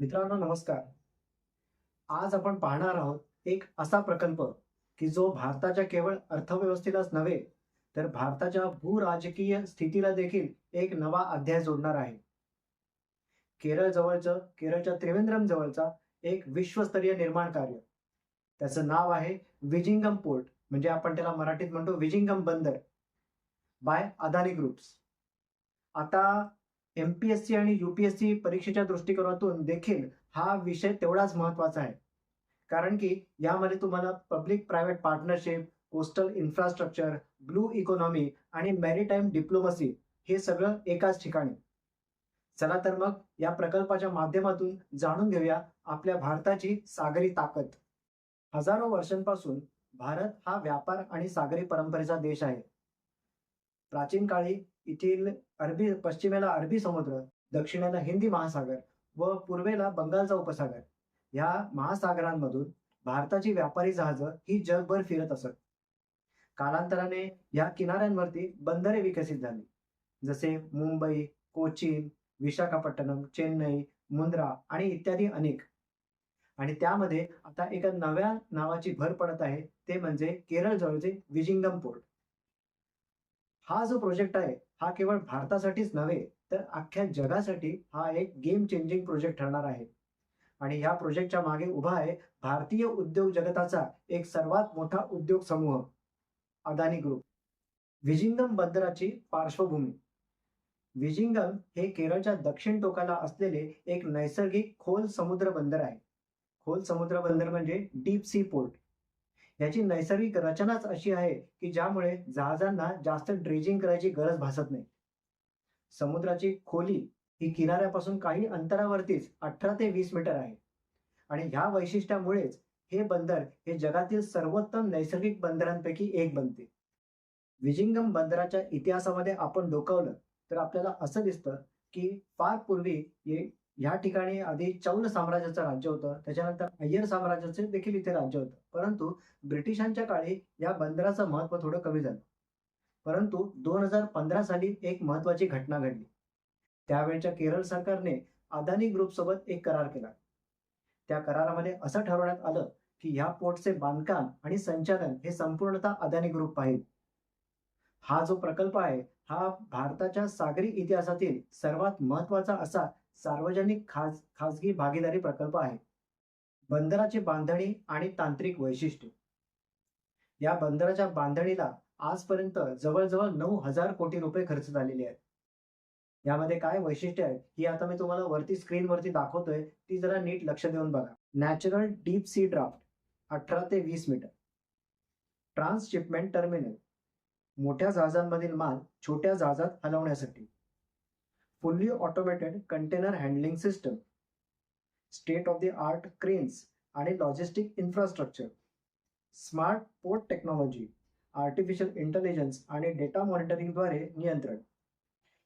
मित्रांनो नमस्कार. आज आपण पाहणार आहोत एक असा प्रकल्प की जो भारताच्या केवळ अर्थव्यवस्थेलाच नव्हे तर भारताच्या भूराजकीय स्थितीला देखील एक नवा अध्याय जोडणार आहे. केरळ जवळचं केरळच्या त्रिवेंद्रम जवळचा एक विश्वस्तरीय निर्माण कार्य. त्याचं नाव आहे विजिंगम पोर्ट म्हणजे आपण त्याला मराठीत म्हणतो विजिंगम बंदर बाय अदानी ग्रुप्स. आता एमपीएससी आणि युपीएससी परीक्षेच्या दृष्टिकोनातून देखील हा विषय तेवढाच महत्त्वाचा आहे. कारण की यामध्ये तुम्हाला public private partnership coastal infrastructure blue economy आणि मॅरीटाईम डिप्लोमसी हे सगळं एकाच ठिकाणी. चला तर मग या प्रकल्पाच्या माध्यमातून जाणून घेऊया आपल्या भारताची सागरी ताकद. हजारो वर्षांपासून भारत हा व्यापार आणि सागरी परंपरेचा देश आहे. प्राचीन काळी येथील अरबी पश्चिमेला अरबी समुद्र दक्षिणेला हिंदी महासागर व पूर्वेला बंगालचा उपसागर. या महासागरांमधून भारताची व्यापारी जहाजं ही जगभर फिरत असत. कालांतराने या किनाऱ्यांवरती बंदरे विकसित झाली. जसे मुंबई कोचीन विशाखापट्टणम चेन्नई मुंद्रा आणि इत्यादी अनेक. आणि त्यामध्ये आता एका नव्या नावाची भर पडत आहे ते म्हणजे केरळ जवळचे विजिंगम पोर्ट. हा जो प्रोजेक्ट आहे हा केवळ भारतासाठीच नव्हे तर अख्ख्या जगासाठी हा एक गेम चेंजिंग प्रोजेक्ट ठरणार आहे. आणि ह्या प्रोजेक्टच्या मागे उभा आहे भारतीय उद्योग जगताचा एक सर्वात मोठा उद्योग समूह अदानी ग्रुप विजिंगम बंदराची पार्श्वभूमी. विजिंगम हे केरळच्या दक्षिण टोकाला असलेले एक नैसर्गिक खोल समुद्र बंदर आहे. खोल समुद्र बंदर म्हणजे डीप सी पोर्ट. याची नैसर्गिक रचनाच अशी आहे की ज्यामुळे जहाजांना जास्त ड्रेजिंग करायची गरज भासत नाही. समुद्राची खोली ही किनाऱ्यापासून काही अंतरावरतीच अठरा ते वीस मीटर आहे. आणि ह्या वैशिष्ट्यामुळेच हे बंदर हे जगातील सर्वोत्तम नैसर्गिक बंदरांपैकी एक बनते. विजिंगम बंदराच्या इतिहासामध्ये आपण डोकावलं तर आपल्याला असं दिसतं की फार पूर्वी हे या ठिकाणी आधी चौल साम्राज्याचं राज्य होतं त्याच्यानंतर अय्यर साम्राज्याचे देखील इथे राज्य होतं. परंतु ब्रिटिशांच्या काळी या बंदराचं महत्त्व थोडं कमी झालं. परंतु दोन हजार पंधरा साली एक महत्वाची घटना घडली. त्यावेळच्या केरळ सरकारने अदानी ग्रुप सोबत एक करार केला. त्या करारामध्ये असं ठरवण्यात आलं की ह्या पोर्टचे बांधकाम आणि संचालन हे संपूर्णतः अदानी ग्रुप पाहिजे हा जो प्रकल्प आहे हा भारताच्या सागरी इतिहासातील सर्वात महत्त्वाचा असा सार्वजनिक खाज खाजगी भागीदारी प्रकल्प आहे बंदराची बांधणी आणि तांत्रिक वैशिष्ट्य. या बंदराच्या बांधणीला आजपर्यंत जवळजवळ नऊ हजार कोटी रुपये खर्च झालेले आहेत. यामध्ये काय वैशिष्ट्य आहेत ही आता मी तुम्हाला वरती स्क्रीनवरती दाखवतोय ती जरा नीट लक्ष देऊन बघा. नॅचरल डीप सी ड्राफ्ट अठरा ते वीस मीटर. ट्रान्सशिपमेंट टर्मिनल मोठ्या जहाजांमधील माल छोट्या जहाजात हलवण्यासाठी. Fully automated container handling system state of the art cranes आणि logistic infrastructure smart port technology artificial intelligence आणि डेटा मॉनिटरिंगद्वारे नियंत्रण.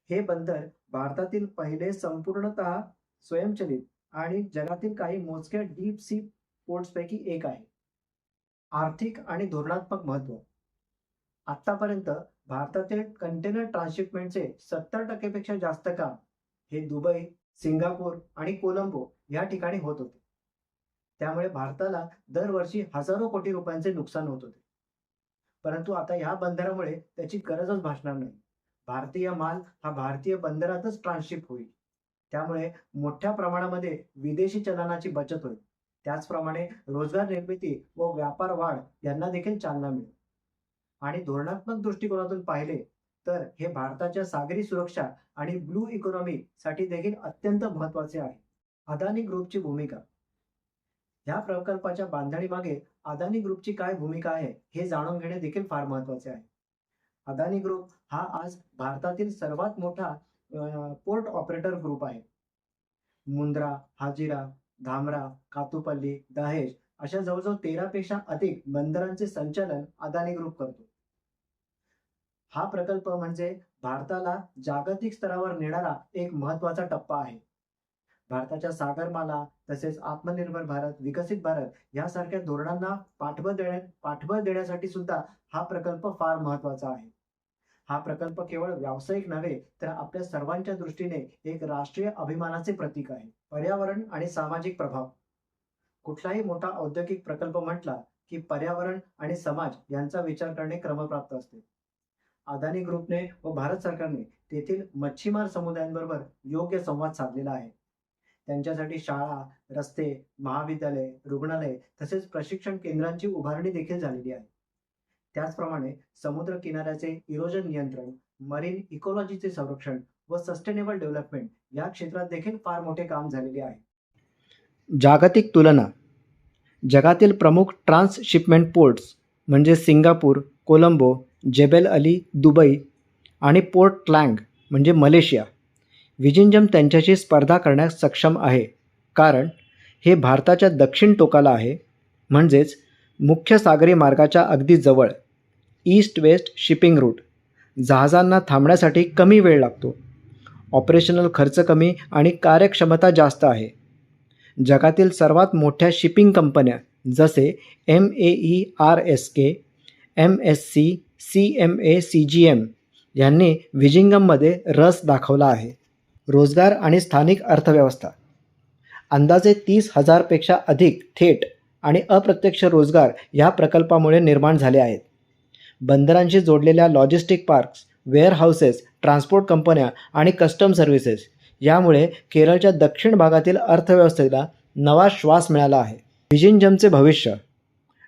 हे बंदर भारतातील पहिले संपूर्णतः स्वयंचलित आणि जगातील काही मोजक्या डीप सी पोर्ट्सपैकी एक आहे. आर्थिक आणि धोरणात्मक महत्त्व. आतापर्यंत भारतातील कंटेनर ट्रान्सशिपमेंटचे सत्तर टक्केपेक्षा जास्त काम हे दुबई सिंगापूर आणि कोलंबो या ठिकाणी होत होते. त्यामुळे भारताला दरवर्षी हजारो कोटी रुपयांचे नुकसान होत होते. परंतु आता या बंदरामुळे त्याची गरजच भासणार नाही. भारतीय माल हा भारतीय बंदरातच ट्रान्सशिप होईल. त्यामुळे मोठ्या प्रमाणामध्ये विदेशी चलनाची बचत होईल. त्याचप्रमाणे रोजगार निर्मिती व व्यापार वाढ यांना देखील चालना मिळेल. आणि धोरणात्मक दृष्टिकोनातून पाहिले तर हे भारताच्या सागरी सुरक्षा आणि ब्लू इकॉनॉमी साठी देखील अत्यंत महत्त्वाचे आहे. अदानी ग्रुपची भूमिका. या प्रकल्पाच्या बांधणीमागे अदानी ग्रुपची काय भूमिका आहे हे जाणून घेणे देखील फार महत्त्वाचे आहे. अदानी ग्रुप हा आज भारतातील सर्वात मोठा पोर्ट ऑपरेटर ग्रुप आहे. मुंद्रा हाजिरा धामरा कातुपल्ली दहेज अशा जवळजवळ तेरा पेक्षा अधिक बंदरांचे संचालन अदानी ग्रुप करतो. हा प्रकल्प म्हणजे भारताला जागतिक स्तरावर नेणारा एक महत्त्वाचा टप्पा आहे. भारताच्या सागरमाला तसेच आत्मनिर्भर भारत विकसित भारत यासारख्या धोरणांना पाठबळ देण्या पाठबळ देण्यासाठी सुद्धा हा प्रकल्प फार महत्त्वाचा आहे. हा प्रकल्प केवळ व्यावसायिक नव्हे तर आपल्या सर्वांच्या दृष्टीने एक राष्ट्रीय अभिमानाचे प्रतीक आहे. पर्यावरण आणि सामाजिक प्रभाव. कुठलाही मोठा औद्योगिक प्रकल्प म्हटला की पर्यावरण आणि समाज यांचा विचार करणे क्रमप्राप्त असते. अदानी ग्रुपने व भारत सरकारने तेथील मच्छीमार समुदायांबरोबर योग्य संवाद साधलेला आहे. त्यांच्यासाठी शाळा रस्ते महाविद्यालय रुग्णालय तसेच प्रशिक्षण केंद्रांची उभारणी देखील झालेली आहे. त्याचप्रमाणे समुद्र किनाऱ्याचे इरोजन नियंत्रण मरीन इकोलॉजीचे संरक्षण व सस्टेनेबल डेव्हलपमेंट या क्षेत्रात देखील फार मोठे काम झालेले आहे. जागतिक तुलना. जगातील प्रमुख ट्रान्सशिपमेंट पोर्ट्स म्हणजे Singapore Colombo Jebel Ali Dubai आणि पोर्ट लँग म्हणजे मलेशिया. विजिंजम त्यांच्याशी स्पर्धा करण्यास सक्षम आहे कारण हे भारताच्या दक्षिण टोकाला आहे म्हणजेच मुख्य सागरी मार्गाच्या अगदी जवळ ईस्ट वेस्ट शिपिंग रूट. जहाजांना थांबण्यासाठी कमी वेळ लागतो. ऑपरेशनल खर्च कमी आणि कार्यक्षमता जास्त आहे. जगातील सर्वात मोठ्या शिपिंग कंपन्या जसे M A E R S K M S C C M A C G M यांनी विजिंगममध्ये रस दाखवला आहे. रोजगार आणि स्थानिक अर्थव्यवस्था. अंदाजे तीस हजारपेक्षा अधिक थेट आणि अप्रत्यक्ष रोजगार या प्रकल्पामुळे निर्माण झाले आहेत. बंदरांशी जोडलेल्या लॉजिस्टिक पार्क्स वेअरहाऊसेस ट्रान्सपोर्ट कंपन्या आणि कस्टम सर्व्हिसेस यामुळे केरळच्या दक्षिण भागातील अर्थव्यवस्थेला नवा श्वास मिळाला आहे. विजिंजमचे भविष्य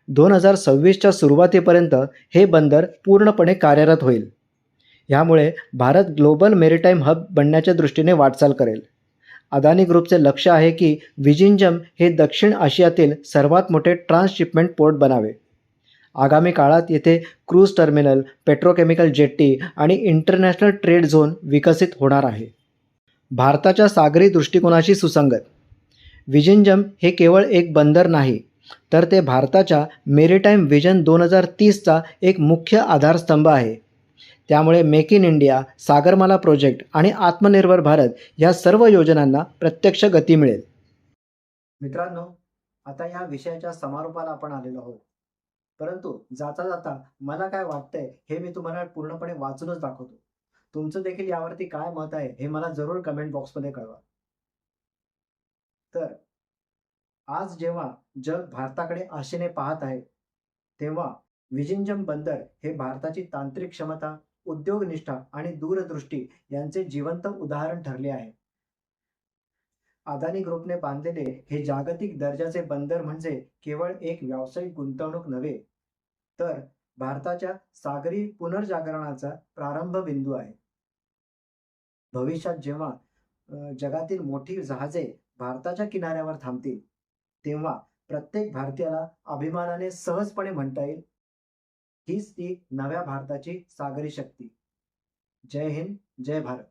दोन हजार सव्वीसच्या सुरुवातीपर्यंत हे बंदर पूर्णपणे कार्यरत होईल. यामुळे भारत ग्लोबल मेरीटाईम हब बनण्याच्या दृष्टीने वाटचाल करेल. अदानी ग्रुपचे लक्ष आहे की विजिंजम हे दक्षिण आशियातील सर्वात मोठे ट्रान्सशिपमेंट पोर्ट बनावे. आगामी काळात येथे क्रूज टर्मिनल पेट्रोकेमिकल जेट्टी आणि इंटरनॅशनल ट्रेड झोन विकसित होणार आहे. भारताच्या सागरी दृष्टिकोनाशी सुसंगत. विजिंजम हे केवळ एक बंदर नाही तर ते भारताच्या मेरीटाईम विजन दोन हजार तीसचा एक मुख्य आधारस्तंभ आहे. त्यामुळे make in India Sagarmala project आणि आत्मनिर्भर भारत या सर्व योजनांना प्रत्यक्ष गती मिळेल. मित्रांनो आता या विषयाच्या समारोपाला आपण आलेलो आहोत. परंतु जाता जाता मला काय वाटतंय हे मी तुम्हाला पूर्णपणे वाचूनच दाखवतो. तुमचं देखील यावरती काय मत आहे हे मला जरूर कमेंट बॉक्समध्ये कळवा. तर आज जेव्हा जग भारताकडे आशेने पाहत आहे तेव्हा विजिंजम बंदर हे भारताची तांत्रिक क्षमता उद्योगनिष्ठा आणि दूरदृष्टी यांचे जिवंत उदाहरण ठरले आहे. अदानी ग्रुपने बांधलेले हे जागतिक दर्जाचे बंदर म्हणजे केवळ एक व्यावसायिक गुंतवणूक नव्हे तर भारताच्या सागरी पुनर्जागरणाचा प्रारंभ बिंदू आहे. भविष्यात जेव्हा जगातील मोठी जहाजे भारताच्या किनाऱ्यावर थांबतील तेव्हा प्रत्येक भारतीयाला अभिमानाने सहजपणे म्हणता येईल हीच ती नव्या भारताची सागरी शक्ती. जय हिंद जय भारत.